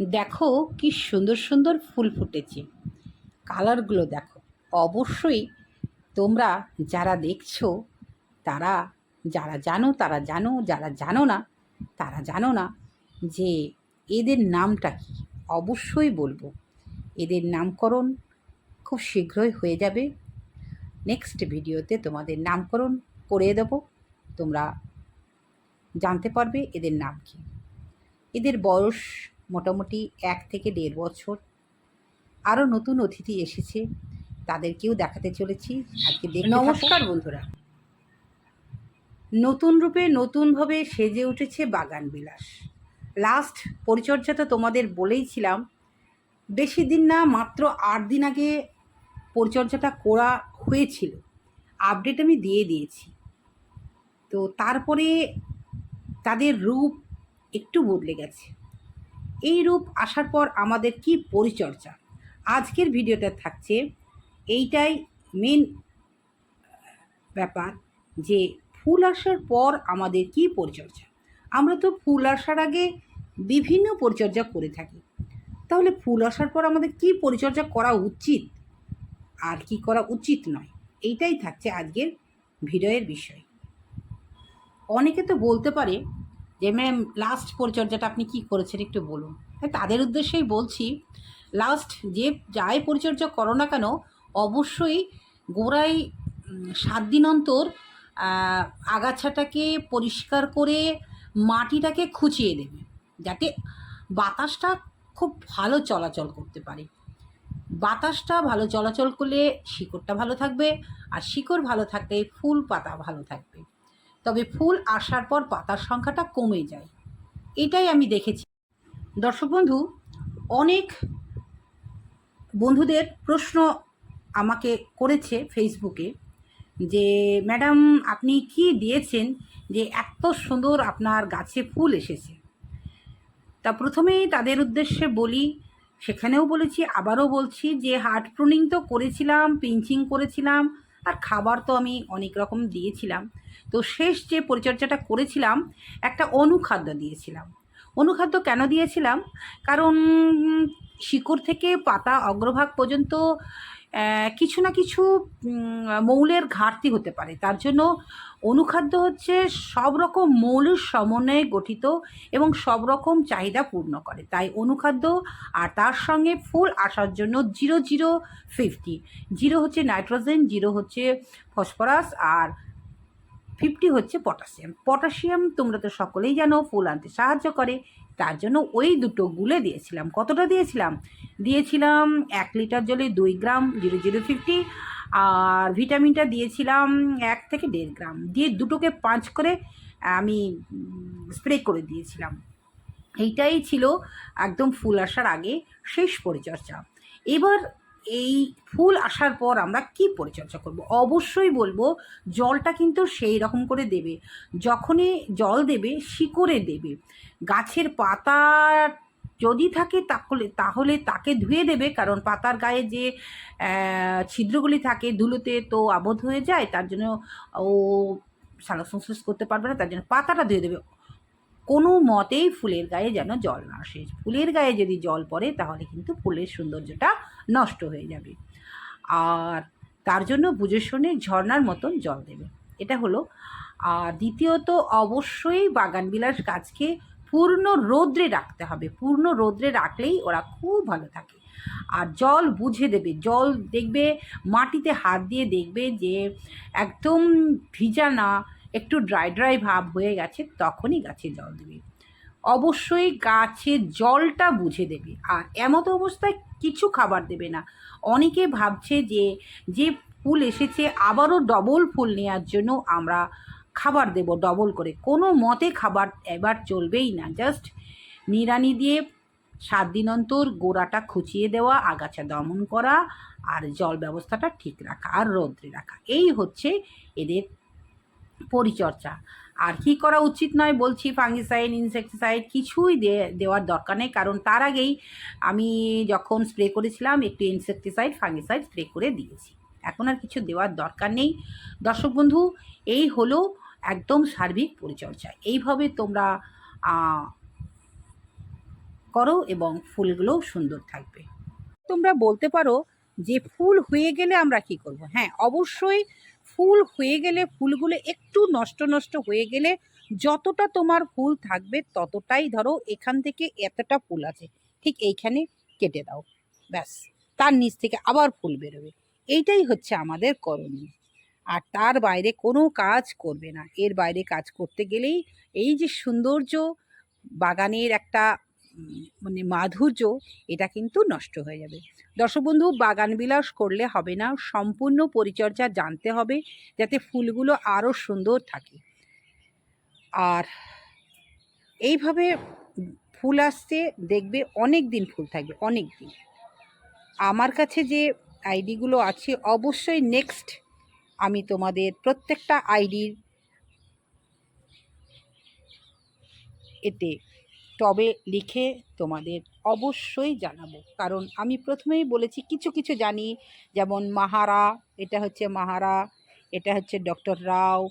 দেখো কি সুন্দর সুন্দর ফুল ফুটেছে। কালারগুলো দেখো। অবশ্যই তোমরা যারা দেখছ, তারা, যারা জানো, তারা জানো, যারা জানো না, তারা জানো না যে এদের নামটা কি। অবশ্যই বলব, এদের নামকরণ খুব শীঘ্রই হয়ে যাবে। নেক্সট ভিডিওতে তোমাদের নামকরণ করে দেবো। তোমরা জানতে পারবে এদের নাম কি। এদের বয়স মোটামুটি এক থেকে দেড় বছর। আরও নতুন অতিথি এসেছে তাদেরকেও দেখাতে চলেছি। আজকে দেখ নমস্কার বন্ধুরা। নতুন রূপে নতুনভাবে সেজে উঠেছে বাগান বিলাস। লাস্ট পরিচর্যা তো তোমাদের বলেইছিলাম বেশি দিন না মাত্র আট দিন আগে পরিচর্যাটা করা হয়েছিল। আপডেট আমি দিয়ে দিয়েছি। তো তারপরে তাদের রূপ একটু বদলে গেছে। এই রূপ আসার পর আমাদের কি পরিচর্যা? আজকের ভিডিওটা থাকছে এইটাই মেন ব্যাপার যে ফুল আসার পর আমাদের কি পরিচর্যা? আমরা তো ফুল আসার আগে বিভিন্ন পরিচর্যা করে থাকি। তাহলে ফুল আসার পর আমাদের কি পরিচর্যা করা উচিত? আর কি করা উচিত নয়? এইটাই থাকছে আজকের ভিডিওয়ের বিষয়। অনেকে তো বলতে পারে যে ম্যাম লাস্ট পরিচর্যাটা আপনি কি করেছেন একটু বলুন। হ্যাঁ তাদের উদ্দেশ্যেই বলছি লাস্ট যে যাই পরিচর্যা করো না কেন, অবশ্যই গোড়ায় সাত দিন অন্তর আগাছাটাকে পরিষ্কার করে মাটিটাকে খুঁচিয়ে দেবে, যাতে বাতাসটা খুব ভালো চলাচল করতে পারে। বাতাসটা ভালো চলাচল করলে শিকড়টা ভালো থাকবে, আর শিকড় ভালো থাকলে ফুল পাতা ভালো থাকবে। তবে ফুল আসার পর পাতার সংখ্যাটা কমে যায়। এটাই আমি দেখেছি। দর্শক বন্ধু, অনেক বন্ধুদের প্রশ্ন আমাকে করেছে ফেসবুকে যে, ম্যাডাম, আপনি কি দিয়েছেন যে এত সুন্দর আপনার গাছে ফুল এসেছে? তা প্রথমেই তাদের উদ্দেশ্যে বলি, সেখানেও বলেছি, আবারও বলছি যে, হার্ট প্রুনিং তো করেছিলাম, পিঞ্চিং করেছিলাম আর খাবার তো আমি অনেক রকম দিয়েছিলাম। তো শেষ যে পরিচর্যাটা করেছিলাম, একটা অনুখাদ্য দিয়েছিলাম। অনুখাদ্য কেন দিয়েছিলাম? কারণ শিকড় থেকে পাতা অগ্রভাগ পর্যন্ত কিছু না কিছু মৌলের ঘাটতি হতে পারে। তার জন্য অনুখাদ্য হচ্ছে সব রকম মৌলের সমন্বয়ে গঠিত এবং সব রকম চাহিদা পূর্ণ করে। তাই অনুখাদ্য আর তার সঙ্গে ফুল আসার জন্য জিরো জিরো ফিফটি। জিরো হচ্ছে নাইট্রোজেন, জিরো হচ্ছে ফসফরাস আর ফিফটি হচ্ছে পটাশিয়াম। পটাশিয়াম তোমরা তো সকলেই জানো, ফুল আনতে সাহায্য করে। তার জন্য ওই দুটো গুলে দিয়েছিলাম। কতটা দিয়েছিলাম? দিয়েছিলাম এক লিটার জলে দুই গ্রাম, জিরো জিরো ফিফটি আর ভিটামিনটা দিয়েছিলাম এক থেকে দেড় গ্রাম। দিয়ে দুটোকে পাঁচ করে আমি স্প্রে করে দিয়েছিলাম। এইটাই ছিল একদম ফুল আসার আগে শেষ পরিচর্যা। এবার এই ফুল আসার পর আমরা কি পরিচর্যা করব? অবশ্যই বলব, জলটা কিন্তু সেই রকম করে দেবে। যখনই জল দেবে, শিকড়ে দেবে। গাছের পাতা যদি থাকে তাহলে তাহলে তাকে ধুয়ে দেবে। কারণ পাতার গায়ে যে ছিদ্রগুলি থাকে ধুলোতে তো আবদ্ধ হয়ে যায়, তার জন্য ও সালোক সংশ্লেষ করতে পারবে না, তার জন্য পাতাটা ধুয়ে দেবে। কোনো মতেই ফুলের গায়ে যেন জল না আসে। ফুলের গায়ে যদি জল পড়ে, তাহলে কিন্তু ফুলের সৌন্দর্যটা নষ্ট হয়ে যাবে। আর তার জন্য বুঝে শুনে ঝর্ণার মতন জল দেবে। এটা হলো। আর দ্বিতীয়ত, অবশ্যই বাগানবিলাস গাছকে পূর্ণ রৌদ্রে রাখতে হবে। পূর্ণ রৌদ্রে রাখলেই ওরা খুব ভালো থাকে। আর জল বুঝে দেবে। জল দেখবে, মাটিতে হাত দিয়ে দেখবে যে একদম ভিজা না, একটু ড্রাই ড্রাই ভাব হয়ে গেছে, তখনই গাছে জল দেবে। অবশ্যই গাছে জলটা বুঝে দেবে। আর এমতো অবস্থায় কিছু খাবার দেবে না। অনেকে ভাবছে যে যে ফুল এসেছে, আবারও ডবল ফুল নেওয়ার জন্য আমরা খাবার দেব ডবল করে। কোনো মতে খাবার এবার চলবেই না। জাস্ট নিড়ানি দিয়ে সাত দিন অন্তর গোড়াটা খুঁচিয়ে দেওয়া, আগাছা দমন করা আর জল ব্যবস্থাটা ঠিক রাখা আর রৌদ্রে রাখা। এই হচ্ছে এদের পরিচর্যা। আর কি করা উচিত নয় বলছি ফাঙ্গিসাইড ইনসেকটিসাইড কিছুই দেওয়ার দরকার নেই। কারণ তার আগেই আমি যখন স্প্রে করেছিলাম, একটু ইনসেকটিসাইড ফাঙ্গিসাইড স্প্রে করে দিয়েছি। এখন আর কিছু দেওয়ার দরকার নেই। দর্শক বন্ধু, এই হলো একদম সার্বিক পরিচর্যা। এইভাবে তোমরা করো এবং ফুলগুলোও সুন্দর থাকবে। তোমরা বলতে পারো যে ফুল হয়ে গেলে আমরা কি করব? হ্যাঁ অবশ্যই ফুল হয়ে গেলে ফুলগুলো একটু নষ্ট নষ্ট হয়ে গেলে যতটা তোমার ফুল থাকবে ততটাই ধরো এখান থেকে এতটা ফুল আছে। ঠিক এইখানে কেটে দাও। ব্যাস, তার নিচ থেকে আবার ফুল বেরোবে। এইটাই হচ্ছে আমাদের করণীয়। আর তার বাইরে কোনো কাজ করবে না। এর বাইরে কাজ করতে গেলেই এই যে সৌন্দর্য বাগানের একটা মানে মাধুর্য, এটা কিন্তু নষ্ট হয়ে যাবে। দর্শক বন্ধু, বাগান বিলাস করলে হবে না। সম্পূর্ণ পরিচর্যা জানতে হবে যাতে ফুলগুলো আরও সুন্দর থাকে। আর এইভাবে ফুল আসতে দেখবে অনেক দিন ফুল থাকবে অনেক দিন আমার কাছে যে আইডিগুলো আছে, অবশ্যই নেক্সট আমি তোমাদের প্রত্যেকটা আইডির এতে টবে লিখে তোমাদের অবশ্যই জানাব। কারণ আমি প্রথমেই বলেছি, কিছু কিছু জানি। যেমন মাহারা, এটা হচ্ছে মাহারা, এটা হচ্ছে ডক্টর রাও,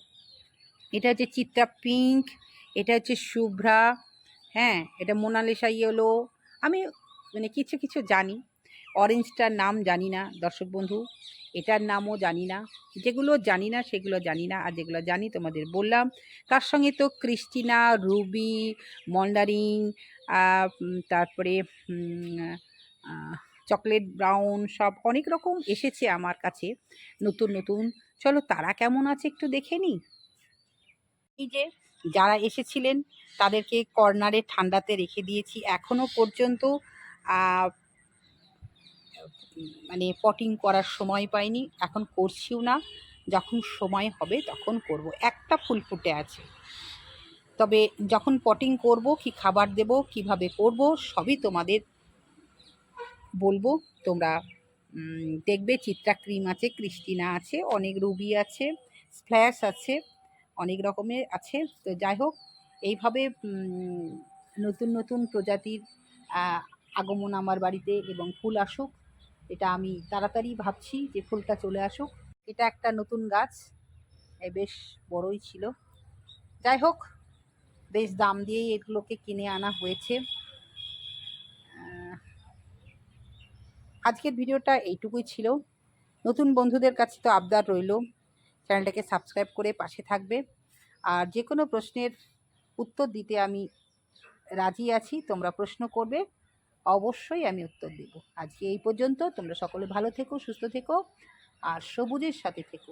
এটা হচ্ছে চিত্রা পিঙ্ক, এটা হচ্ছে শুভ্রা হ্যাঁ এটা মোনালিসা ইয়েলো। আমি মানে কিছু কিছু জানি। অরেঞ্জটার নাম জানি না, দর্শক বন্ধু। এটার নামও জানি না। যেগুলো জানি না, সেগুলো জানি না। আর যেগুলো জানি, তোমাদের বললাম। তার সঙ্গে তো ক্রিস্টিনা রুবি মন্ডারিং তারপরে চকলেট ব্রাউন সব অনেক রকম এসেছে আমার কাছে। নতুন নতুন। চলো, তারা কেমন আছে একটু দেখে নিই। এই যে, যারা এসেছিলেন, তাদেরকে কর্নারে ঠান্ডাতে রেখে দিয়েছি। এখনও পর্যন্ত মানে পটিং করার সময় পাইনি, এখন করছিও না। যখন সময় হবে তখন করব। একটা ফুল ফুটে আছে। তবে যখন পটিং করব, কি খাবার দেব, কীভাবে করব, সবই তোমাদের বলব। তোমরা দেখবে চিত্রা ক্রিম আছে, ক্রিস্টিনা আছে, অনেক রুবি আছে, স্প্ল্যাশ আছে, অনেক রকমের আছে। তো যাই হোক, এইভাবে নতুন নতুন প্রজাতির আগমন আমার বাড়িতে এবং ফুল আসুক। এটা আমি তাড়াতাড়ি ভাবছি যে ফুলটা চলে আসুক। এটা একটা নতুন গাছ বেশ বড়ই ছিল। যাই হোক, বেশ দাম দিয়েই এগুলোকে কিনে আনা হয়েছে। আজকের ভিডিওটা এইটুকুই ছিল। নতুন বন্ধুদের কাছে তো আবদার রইল। চ্যানেলটাকে সাবস্ক্রাইব করে পাশে থাকবে। আর যে কোনো প্রশ্নের উত্তর দিতে আমি রাজি আছি, তোমরা প্রশ্ন করবে। অবশ্যই আমি উত্তর দেব। আজকে এই পর্যন্ত। তোমরা সকলে ভালো থেকো, সুস্থ থেকো, আর সবুজের সাথে থেকো।